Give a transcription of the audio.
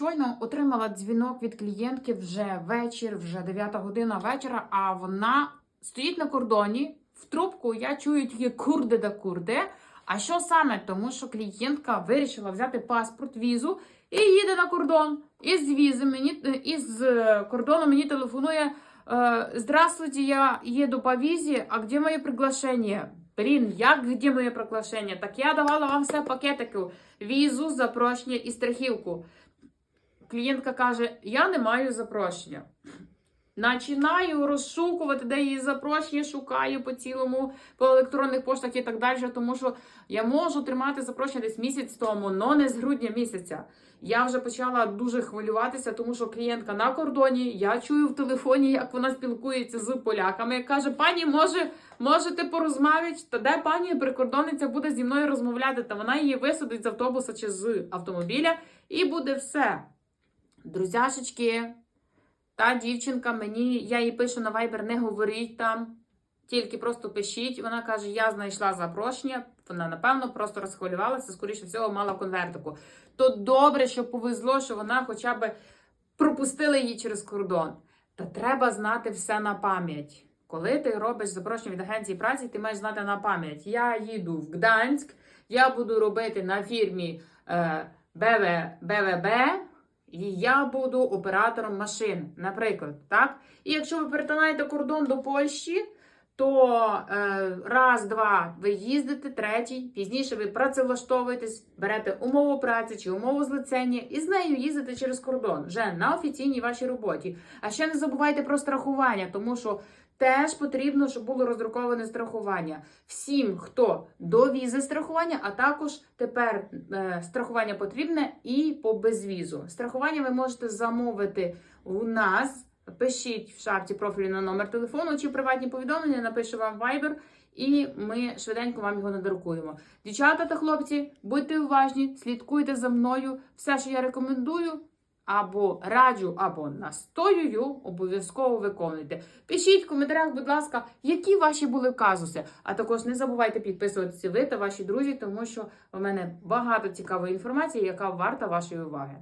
Щойно отримала дзвінок від клієнтки вже вечір, вже 9 година вечора, а вона стоїть на кордоні. В трубку я чую тільки курди да курди. А що саме? Тому що клієнтка вирішила взяти паспорт, візу і їде на кордон. Із візи мені із е, кордону мені телефонує. е, Здравствуйте, я еду по візе, а где моє приглашення? Блін, як где моє приглашення? Так я давала вам все пакетику. Візу, запрошення і страхівку. Клієнтка каже: Я не маю запрошення. Починаю розшукувати, де її запрошення, шукаю по цілому, по електронних поштах і так далі, тому що я можу тримати запрошення десь місяць тому, але не з грудня місяця. Я вже почала дуже хвилюватися, тому що клієнтка на кордоні. Я чую в телефоні, як вона спілкується з поляками. Каже: пані, може, можете порозмовити? Та де пані прикордонниця буде зі мною розмовляти? Та вона її висадить з автобуса чи з автомобіля, і буде все. Друзяшечки, та дівчинка мені, я їй пишу на Viber, не говоріть там, тільки просто пишіть. Вона каже: Я знайшла запрошення. Вона, напевно, просто розхвилювалася, скоріше всього, мала конвертику. То добре, що повезло, що вона хоча б пропустила її через кордон. Та треба знати все на пам'ять. Коли ти робиш запрошення від агенції праці, ти маєш знати на пам'ять. Я їду в Гданськ, я буду робити на фірмі е, БВ, БВБ, і я буду оператором машин, наприклад. так? І якщо ви перетинаєте кордон до Польщі, то е, раз, два ви їздите, третій, пізніше ви працевлаштовуєтесь, берете умову праці чи умову злицення і з нею їздите через кордон вже на офіційній вашій роботі. А ще не забувайте про страхування, тому що теж потрібно, щоб було роздруковане страхування. Всім, хто до візи страхування, а також тепер е, страхування потрібне і по безвізу. Страхування ви можете замовити у нас. Пишіть в шапці профілю на номер телефону чи приватні повідомлення, напишу вам Viber, і ми швиденько вам його надрукуємо. Дівчата та хлопці, будьте уважні, слідкуйте за мною. Все, що я рекомендую, або раджу, або настоюю, обов'язково виконуйте. Пишіть в коментарях, будь ласка, які ваші були казуси. А також не забувайте підписуватися ви та ваші друзі, тому що у мене багато цікавої інформації, яка варта вашої уваги.